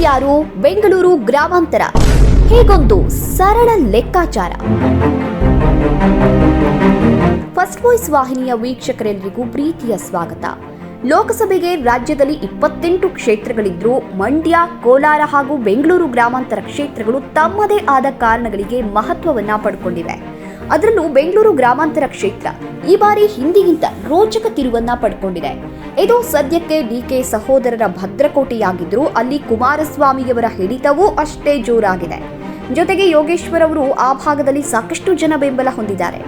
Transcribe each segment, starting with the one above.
ಯಾರು? ಬೆಂಗಳೂರು ಗ್ರಾಮಾಂತರ. ಹೇಗೊಂದು ಸರಳ ಲೆಕ್ಕಾಚಾರ? ಫಸ್ಟ್ ವಾಯ್ಸ್ ವಾಹಿನಿಯ ವೀಕ್ಷಕರೆಲ್ಲರಿಗೂ ಪ್ರೀತಿಯ ಸ್ವಾಗತ. ಲೋಕಸಭೆಗೆ ರಾಜ್ಯದಲ್ಲಿ ಇಪ್ಪತ್ತೆಂಟು ಕ್ಷೇತ್ರಗಳಿದ್ರೂ ಮಂಡ್ಯ, ಕೋಲಾರ ಹಾಗೂ ಬೆಂಗಳೂರು ಗ್ರಾಮಾಂತರ ಕ್ಷೇತ್ರಗಳು ತಮ್ಮದೇ ಆದ ಕಾರಣಗಳಿಗೆ ಮಹತ್ವವನ್ನ ಪಡ್ಕೊಂಡಿವೆ. ಅದರಲ್ಲೂ ಬೆಂಗಳೂರು ಗ್ರಾಮಾಂತರ ಕ್ಷೇತ್ರ ಈ ಬಾರಿ ಹಿಂದಿಗಿಂತ ರೋಚಕ ತಿರುವನ್ನ ಪಡ್ಕೊಂಡಿದೆ. ಇದು ಸದ್ಯಕ್ಕೆ ಡಿಕೆ ಸಹೋದರರ ಭದ್ರಕೋಟೆಯಾಗಿದ್ರು ಅಲ್ಲಿ ಕುಮಾರಸ್ವಾಮಿಯವರ ಹಿಡಿತವೂ ಅಷ್ಟೇ ಜೋರಾಗಿದೆ. ಜೊತೆಗೆ ಯೋಗೇಶ್ವರ್ ಅವರು ಆ ಭಾಗದಲ್ಲಿ ಸಾಕಷ್ಟು ಜನ ಬೆಂಬಲ ಹೊಂದಿದ್ದಾರೆ.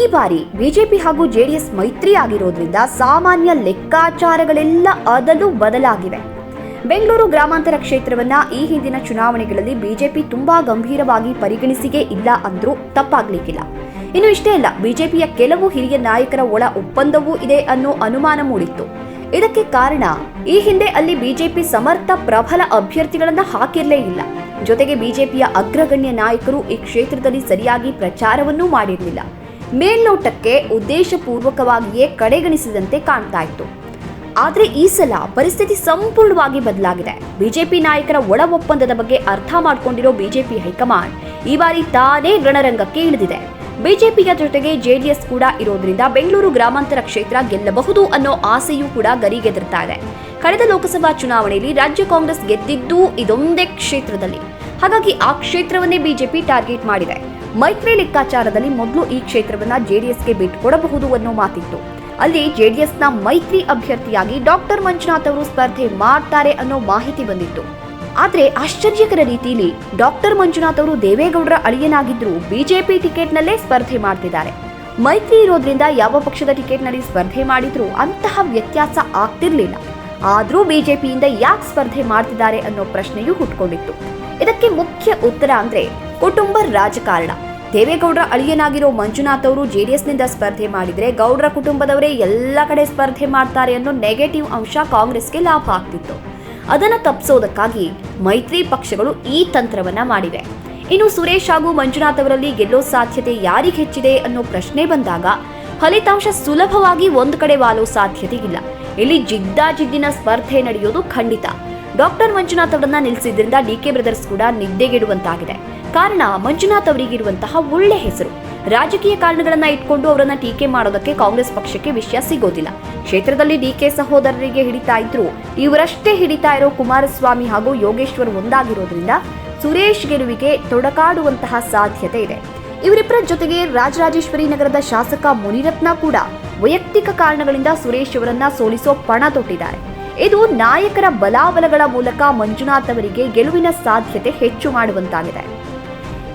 ಈ ಬಾರಿ ಬಿಜೆಪಿ ಹಾಗೂ ಜೆಡಿಎಸ್ ಮೈತ್ರಿ ಆಗಿರೋದ್ರಿಂದ ಸಾಮಾನ್ಯ ಲೆಕ್ಕಾಚಾರಗಳೆಲ್ಲ ಅದಲು ಬದಲಾಗಿವೆ. ಬೆಂಗಳೂರು ಗ್ರಾಮಾಂತರ ಕ್ಷೇತ್ರವನ್ನ ಈ ಹಿಂದಿನ ಚುನಾವಣೆಗಳಲ್ಲಿ ಬಿಜೆಪಿ ತುಂಬಾ ಗಂಭೀರವಾಗಿ ಪರಿಗಣಿಸಿಗೆ ಇಲ್ಲ ಅಂದ್ರೂ ತಪ್ಪಾಗ್ಲಿಕ್ಕಿಲ್ಲ. ಇನ್ನು ಇಷ್ಟೇ ಅಲ್ಲ, ಬಿಜೆಪಿಯ ಕೆಲವು ಹಿರಿಯ ನಾಯಕರ ಒಳ ಒಪ್ಪಂದವೂ ಇದೆ ಅನ್ನೋ ಅನುಮಾನ ಮೂಡಿತ್ತು. ಇದಕ್ಕೆ ಕಾರಣ, ಈ ಹಿಂದೆ ಅಲ್ಲಿ ಬಿಜೆಪಿ ಸಮರ್ಥ ಪ್ರಬಲ ಅಭ್ಯರ್ಥಿಗಳನ್ನ ಹಾಕಿರಲೇ ಇಲ್ಲ. ಜೊತೆಗೆ ಬಿಜೆಪಿಯ ಅಗ್ರಗಣ್ಯ ನಾಯಕರು ಈ ಕ್ಷೇತ್ರದಲ್ಲಿ ಸರಿಯಾಗಿ ಪ್ರಚಾರವನ್ನೂ ಮಾಡಿರಲಿಲ್ಲ. ಮೇಲ್ನೋಟಕ್ಕೆ ಉದ್ದೇಶಪೂರ್ವಕವಾಗಿಯೇ ಕಡೆಗಣಿಸಿದಂತೆ ಕಾಣ್ತಾ ಇತ್ತು. ಆದ್ರೆ ಈ ಸಲ ಪರಿಸ್ಥಿತಿ ಸಂಪೂರ್ಣವಾಗಿ ಬದಲಾಗಿದೆ. ಬಿಜೆಪಿ ನಾಯಕರ ಒಳ ಒಪ್ಪಂದದ ಬಗ್ಗೆ ಅರ್ಥ ಮಾಡಿಕೊಂಡಿರೋ ಬಿಜೆಪಿ ಹೈಕಮಾಂಡ್ ಈ ಬಾರಿ ತಾನೇ ರಣರಂಗಕ್ಕೆ ಇಳಿದಿದೆ. ಬಿಜೆಪಿಯ ಜೊತೆಗೆ ಜೆಡಿಎಸ್ ಕೂಡ ಇರೋದ್ರಿಂದ ಬೆಂಗಳೂರು ಗ್ರಾಮಾಂತರ ಕ್ಷೇತ್ರ ಗೆಲ್ಲಬಹುದು ಅನ್ನೋ ಆಸೆಯೂ ಕೂಡ ಗರಿಗೆದರ್ತಾ ಇದೆ. ಕಳೆದ ಲೋಕಸಭಾ ಚುನಾವಣೆಯಲ್ಲಿ ರಾಜ್ಯ ಕಾಂಗ್ರೆಸ್ ಗೆದ್ದಿದ್ದು ಇದೊಂದೇ ಕ್ಷೇತ್ರದಲ್ಲಿ. ಹಾಗಾಗಿ ಆ ಕ್ಷೇತ್ರವನ್ನೇ ಬಿಜೆಪಿ ಟಾರ್ಗೆಟ್ ಮಾಡಿದೆ. ಮೈತ್ರಿ ಲೆಕ್ಕಾಚಾರದಲ್ಲಿ ಮೊದಲು ಈ ಕ್ಷೇತ್ರವನ್ನ ಜೆಡಿಎಸ್ಗೆ ಬಿಟ್ಟುಕೊಡಬಹುದು ಅನ್ನೋ ಮಾತಿತ್ತು. ಅಲ್ಲಿ ಜೆಡಿಎಸ್ನ ಮೈತ್ರಿ ಅಭ್ಯರ್ಥಿಯಾಗಿ ಡಾಕ್ಟರ್ ಮಂಜುನಾಥ್ ಅವರು ಸ್ಪರ್ಧೆ ಮಾಡ್ತಾರೆ ಅನ್ನೋ ಮಾಹಿತಿ ಬಂದಿತ್ತು. ಆದರೆ ಆಶ್ಚರ್ಯಕರ ರೀತಿಯಲ್ಲಿ ಡಾಕ್ಟರ್ ಮಂಜುನಾಥ್ ಅವರು ದೇವೇಗೌಡರ ಅಳಿಯನಾಗಿದ್ರು ಬಿಜೆಪಿ ಟಿಕೆಟ್ನಲ್ಲೇ ಸ್ಪರ್ಧೆ ಮಾಡ್ತಿದ್ದಾರೆ. ಮೈತ್ರಿ ಇರೋದ್ರಿಂದ ಯಾವ ಪಕ್ಷದ ಟಿಕೆಟ್ನಲ್ಲಿ ಸ್ಪರ್ಧೆ ಮಾಡಿದ್ರೂ ಅಂತಹ ವ್ಯತ್ಯಾಸ ಆಗ್ತಿರ್ಲಿಲ್ಲ. ಆದ್ರೂ ಬಿಜೆಪಿಯಿಂದ ಯಾಕೆ ಸ್ಪರ್ಧೆ ಮಾಡ್ತಿದ್ದಾರೆ ಅನ್ನೋ ಪ್ರಶ್ನೆಯೂ ಹುಟ್ಕೊಂಡಿತ್ತು. ಇದಕ್ಕೆ ಮುಖ್ಯ ಉತ್ತರ ಅಂದ್ರೆ ಕುಟುಂಬ ರಾಜಕಾರಣ. ದೇವೇಗೌಡರ ಅಳಿಯನಾಗಿರೋ ಮಂಜುನಾಥ್ ಅವರು ಜೆಡಿಎಸ್ನಿಂದ ಸ್ಪರ್ಧೆ ಮಾಡಿದರೆ ಗೌಡರ ಕುಟುಂಬದವರೇ ಎಲ್ಲ ಕಡೆ ಸ್ಪರ್ಧೆ ಮಾಡ್ತಾರೆ ಅನ್ನೋ ನೆಗೆಟಿವ್ ಅಂಶ ಕಾಂಗ್ರೆಸ್ಗೆ ಲಾಭ ಆಗ್ತಿತ್ತು. ಅದನ್ನು ತಪ್ಪಿಸೋದಕ್ಕಾಗಿ ಮೈತ್ರಿ ಪಕ್ಷಗಳು ಈ ತಂತ್ರವನ್ನು ಮಾಡಿವೆ. ಇನ್ನು ಸುರೇಶ್ ಹಾಗೂ ಮಂಜುನಾಥ್ ಅವರಲ್ಲಿ ಗೆಲ್ಲೋ ಸಾಧ್ಯತೆ ಯಾರಿಗೆ ಹೆಚ್ಚಿದೆ ಅನ್ನೋ ಪ್ರಶ್ನೆ ಬಂದಾಗ ಫಲಿತಾಂಶ ಸುಲಭವಾಗಿ ಒಂದು ಕಡೆ ವಾಲೋ ಸಾಧ್ಯತೆ ಇಲ್ಲ. ಇಲ್ಲಿ ಜಿದ್ದಾಜಿದ್ದಿನ ಸ್ಪರ್ಧೆ ನಡೆಯೋದು ಖಂಡಿತ. ಡಾಕ್ಟರ್ ಮಂಜುನಾಥ್ ಅವರನ್ನ ನಿಲ್ಲಿಸಿದ್ರಿಂದ ಡಿಕೆ ಬ್ರದರ್ಸ್ ಕೂಡ ನಿದ್ದೆಗೆಡುವಂತಾಗಿದೆ. ಕಾರಣ ಮಂಜುನಾಥ್ ಅವರಿಗಿರುವಂತಹ ಒಳ್ಳೆ ಹೆಸರು. ರಾಜಕೀಯ ಕಾರಣಗಳನ್ನ ಇಟ್ಕೊಂಡು ಅವರನ್ನ ಟೀಕೆ ಮಾಡೋದಕ್ಕೆ ಕಾಂಗ್ರೆಸ್ ಪಕ್ಷಕ್ಕೆ ವಿಷಯ ಸಿಗೋದಿಲ್ಲ. ಕ್ಷೇತ್ರದಲ್ಲಿ ಡಿಕೆ ಸಹೋದರರಿಗೆ ಹಿಡಿತಾ ಇದ್ರು, ಇವರಷ್ಟೇ ಹಿಡಿತಾ ಇರೋ ಕುಮಾರಸ್ವಾಮಿ ಹಾಗೂ ಯೋಗೇಶ್ವರ್ ಒಂದಾಗಿರೋದ್ರಿಂದ ಸುರೇಶ್ ಗೆಲುವಿಗೆ ತೊಡಕಾಡುವಂತಹ ಸಾಧ್ಯತೆ ಇದೆ. ಇವರಿಬ್ಬರ ಜೊತೆಗೆ ರಾಜರಾಜೇಶ್ವರಿ ನಗರದ ಶಾಸಕ ಮುನಿರತ್ನ ಕೂಡ ವೈಯಕ್ತಿಕ ಕಾರಣಗಳಿಂದ ಸುರೇಶ್ ಅವರನ್ನ ಸೋಲಿಸೋ ಪಣ ತೊಟ್ಟಿದ್ದಾರೆ. ಇದು ನಾಯಕರ ಬಲಾಬಲಗಳ ಮೂಲಕ ಮಂಜುನಾಥ್ ಅವರಿಗೆ ಗೆಲುವಿನ ಸಾಧ್ಯತೆ ಹೆಚ್ಚು ಮಾಡುವಂತಾಗಿದೆ.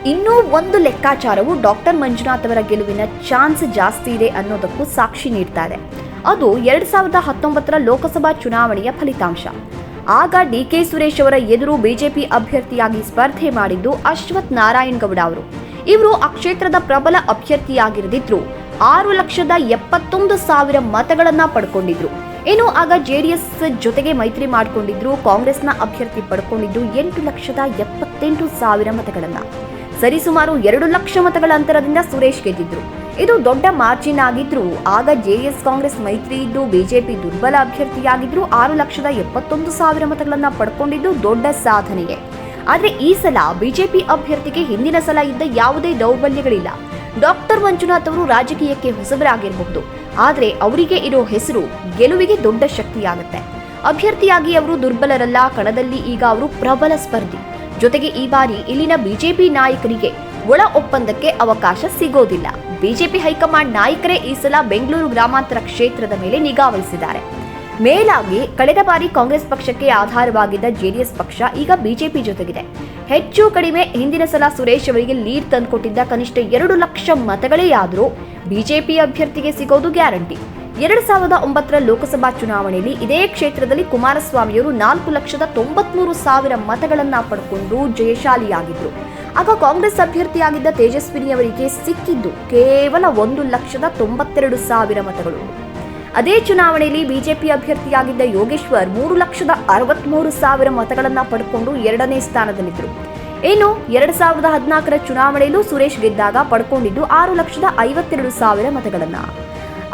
ಇನ್ನೂ ಒಂದು ಲೆಕ್ಕಾಚಾರವು ಡಾಕ್ಟರ್ ಮಂಜುನಾಥ್ ಅವರ ಗೆಲುವಿನ ಚಾನ್ಸ್ ಜಾಸ್ತಿ ಇದೆ ಅನ್ನೋದಕ್ಕೂ ಸಾಕ್ಷಿ ನೀಡ್ತಾ ಅದು ಎರಡ್ ಸಾವಿರದ ಹತ್ತೊಂಬತ್ತರ ಲೋಕಸಭಾ ಚುನಾವಣೆಯ ಫಲಿತಾಂಶ. ಆಗ ಡಿ ಕೆ ಸುರೇಶ್ ಅವರ ಎದುರು ಬಿಜೆಪಿ ಅಭ್ಯರ್ಥಿಯಾಗಿ ಸ್ಪರ್ಧೆ ಮಾಡಿದ್ದು ಅಶ್ವಥ್ ನಾರಾಯಣ್ ಗೌಡ ಅವರು. ಇವರು ಆ ಕ್ಷೇತ್ರದ ಪ್ರಬಲ ಅಭ್ಯರ್ಥಿಯಾಗಿರದಿದ್ರು. ಆರು ಲಕ್ಷದ ಎಪ್ಪತ್ತೊಂದು ಸಾವಿರ ಮತಗಳನ್ನ ಪಡ್ಕೊಂಡಿದ್ರು. ಇನ್ನು ಆಗ ಜೆಡಿಎಸ್ ಜೊತೆಗೆ ಮೈತ್ರಿ ಮಾಡಿಕೊಂಡಿದ್ರು, ಕಾಂಗ್ರೆಸ್ನ ಅಭ್ಯರ್ಥಿ ಪಡ್ಕೊಂಡಿದ್ದು ಎಂಟು ಲಕ್ಷದ ಎಪ್ಪತ್ತೆಂಟು ಸಾವಿರ ಮತಗಳನ್ನ. ಸರಿಸುಮಾರು ಎರಡು ಲಕ್ಷ ಮತಗಳ ಅಂತರದಿಂದ ಸುರೇಶ್ ಗೆದ್ದಿದ್ರು. ಇದು ದೊಡ್ಡ ಮಾರ್ಜಿನ್ ಆಗಿದ್ರು. ಆಗ ಜೆಡಿಎಸ್ ಕಾಂಗ್ರೆಸ್ ಮೈತ್ರಿ ಇದ್ದು ಬಿಜೆಪಿ ದುರ್ಬಲ ಅಭ್ಯರ್ಥಿಯಾಗಿದ್ರು. ಆರು ಲಕ್ಷದ ಎಪ್ಪತ್ತೊಂದು ಸಾವಿರ ಮತಗಳನ್ನು ಪಡ್ಕೊಂಡಿದ್ದು ದೊಡ್ಡ ಸಾಧನೆಯೇ. ಆದರೆ ಈ ಸಲ ಬಿಜೆಪಿ ಅಭ್ಯರ್ಥಿಗೆ ಹಿಂದಿನ ಸಲ ಇದ್ದ ಯಾವುದೇ ದೌರ್ಬಲ್ಯಗಳಿಲ್ಲ. ಡಾಕ್ಟರ್ ಮಂಜುನಾಥ್ ಅವರು ರಾಜಕೀಯಕ್ಕೆ ಹೊಸಬರಾಗಿರಬಹುದು. ಆದರೆ ಅವರಿಗೆ ಇರೋ ಹೆಸರು ಗೆಲುವಿಗೆ ದೊಡ್ಡ ಶಕ್ತಿಯಾಗುತ್ತೆ. ಅಭ್ಯರ್ಥಿಯಾಗಿ ಅವರು ದುರ್ಬಲರಲ್ಲ, ಕಣದಲ್ಲಿ ಈಗ ಅವರು ಪ್ರಬಲ ಸ್ಪರ್ಧಿ. ಜೊತೆಗೆ ಈ ಬಾರಿ ಇಲ್ಲಿನ ಬಿಜೆಪಿ ನಾಯಕರಿಗೆ ಒಳ ಒಪ್ಪಂದಕ್ಕೆ ಅವಕಾಶ ಸಿಗೋದಿಲ್ಲ. ಬಿಜೆಪಿ ಹೈಕಮಾಂಡ್ ನಾಯಕರೇ ಈ ಸಲ ಬೆಂಗಳೂರು ಗ್ರಾಮಾಂತರ ಕ್ಷೇತ್ರದ ಮೇಲೆ ನಿಗಾ ವಹಿಸಿದ್ದಾರೆ. ಮೇಲಾಗಿ ಕಳೆದ ಬಾರಿ ಕಾಂಗ್ರೆಸ್ ಪಕ್ಷಕ್ಕೆ ಆಧಾರವಾಗಿದ್ದ ಜೆಡಿಎಸ್ ಪಕ್ಷ ಈಗ ಬಿಜೆಪಿ ಜೊತೆಗಿದೆ. ಹೆಚ್ಚು ಕಡಿಮೆ ಹಿಂದಿನ ಸಲ ಸುರೇಶ್ ಅವರಿಗೆ ಲೀಡ್ ತಂದುಕೊಟ್ಟಿದ್ದ ಕನಿಷ್ಠ ಎರಡು ಲಕ್ಷ ಮತಗಳೇ ಆದರೂ ಬಿಜೆಪಿ ಅಭ್ಯರ್ಥಿಗೆ ಸಿಗೋದು ಗ್ಯಾರಂಟಿ. ಎರಡು ಸಾವಿರದ ಒಂಬತ್ತರ ಲೋಕಸಭಾ ಚುನಾವಣೆಯಲ್ಲಿ ಇದೇ ಕ್ಷೇತ್ರದಲ್ಲಿ ಕುಮಾರಸ್ವಾಮಿಯವರು ನಾಲ್ಕು ಲಕ್ಷದ ತೊಂಬತ್ಮೂರು ಸಾವಿರ ಮತಗಳನ್ನು ಪಡ್ಕೊಂಡು ಜಯಶಾಲಿಯಾಗಿದ್ದರು ಆಗ ಕಾಂಗ್ರೆಸ್ ಅಭ್ಯರ್ಥಿಯಾಗಿದ್ದ ತೇಜಸ್ವಿನಿ ಅವರಿಗೆ ಸಿಕ್ಕಿದ್ದು ಕೇವಲ ಒಂದು ಲಕ್ಷದ ತೊಂಬತ್ತೆರಡು ಸಾವಿರ ಮತಗಳು. ಅದೇ ಚುನಾವಣೆಯಲ್ಲಿ ಬಿಜೆಪಿ ಅಭ್ಯರ್ಥಿಯಾಗಿದ್ದ ಯೋಗೇಶ್ವರ್ ಮೂರು ಲಕ್ಷದ ಅರವತ್ಮೂರು ಸಾವಿರ ಮತಗಳನ್ನು ಪಡ್ಕೊಂಡು ಎರಡನೇ ಸ್ಥಾನದಲ್ಲಿದ್ದರು ಇನ್ನು ಎರಡ್ ಸಾವಿರದ ಹದಿನಾಲ್ಕರ ಚುನಾವಣೆಯಲ್ಲೂ ಸುರೇಶ್ ಗೆದ್ದಾಗ ಪಡ್ಕೊಂಡಿದ್ದು ಆರು ಲಕ್ಷದ ಐವತ್ತೆರಡು ಸಾವಿರ ಮತಗಳನ್ನ.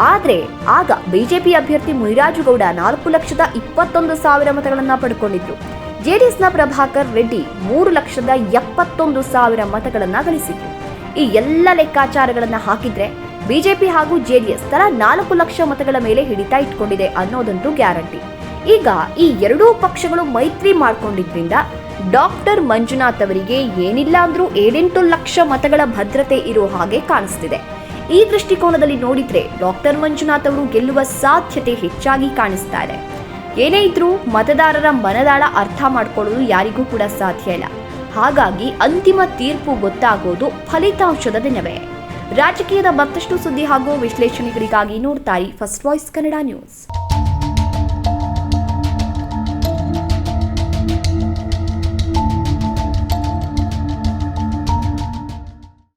ಆದ್ರೆ ಆಗ ಬಿಜೆಪಿ ಅಭ್ಯರ್ಥಿ ಮುನಿರಾಜುಗೌಡ ನಾಲ್ಕು ಲಕ್ಷದ ಇಪ್ಪತ್ತೊಂದು ಸಾವಿರ ಮತಗಳನ್ನು ಪಡ್ಕೊಂಡಿದ್ರು. ಜೆಡಿಎಸ್ನ ಪ್ರಭಾಕರ್ ರೆಡ್ಡಿ ಮೂರು ಲಕ್ಷದ ಎಪ್ಪತ್ತೊಂದು ಸಾವಿರ ಮತಗಳನ್ನು ಗಳಿಸಿದ್ರು. ಈ ಎಲ್ಲ ಲೆಕ್ಕಾಚಾರಗಳನ್ನು ಹಾಕಿದ್ರೆ ಬಿಜೆಪಿ ಹಾಗೂ ಜೆಡಿಎಸ್ ತಲಾ ನಾಲ್ಕು ಲಕ್ಷ ಮತಗಳ ಮೇಲೆ ಹಿಡಿತ ಇಟ್ಕೊಂಡಿದೆ ಅನ್ನೋದಂತೂ ಗ್ಯಾರಂಟಿ. ಈಗ ಈ ಎರಡೂ ಪಕ್ಷಗಳು ಮೈತ್ರಿ ಮಾಡಿಕೊಂಡಿದ್ರಿಂದ ಡಾಕ್ಟರ್ ಮಂಜುನಾಥ್ ಅವರಿಗೆ ಏನಿಲ್ಲ ಅಂದ್ರೂ ಏಳೆಂಟು ಲಕ್ಷ ಮತಗಳ ಭದ್ರತೆ ಇರೋ ಹಾಗೆ ಕಾಣಿಸ್ತಿದೆ. ಈ ದೃಷ್ಟಿಕೋನದಲ್ಲಿ ನೋಡಿದ್ರೆ ಡಾಕ್ಟರ್ ಮಂಜುನಾಥ್ ಅವರು ಗೆಲ್ಲುವ ಸಾಧ್ಯತೆ ಹೆಚ್ಚಾಗಿ ಕಾಣಿಸ್ತಾ ಇದೆ. ಏನೇ ಇದ್ರೂ ಮತದಾರರ ಮನದಾಳ ಅರ್ಥ ಮಾಡ್ಕೊಳ್ಳೋದು ಯಾರಿಗೂ ಕೂಡ ಸಾಧ್ಯ ಇಲ್ಲ. ಹಾಗಾಗಿ ಅಂತಿಮ ತೀರ್ಪು ಗೊತ್ತಾಗೋದು ಫಲಿತಾಂಶದ ದಿನವೇ. ರಾಜಕೀಯದ ಮತ್ತಷ್ಟು ಸುದ್ದಿ ಹಾಗೂ ವಿಶ್ಲೇಷಣೆಗಳಿಗಾಗಿ ನೋಡ್ತಾರೆ ಫಸ್ಟ್ ವಾಯ್ಸ್ ಕನ್ನಡ ನ್ಯೂಸ್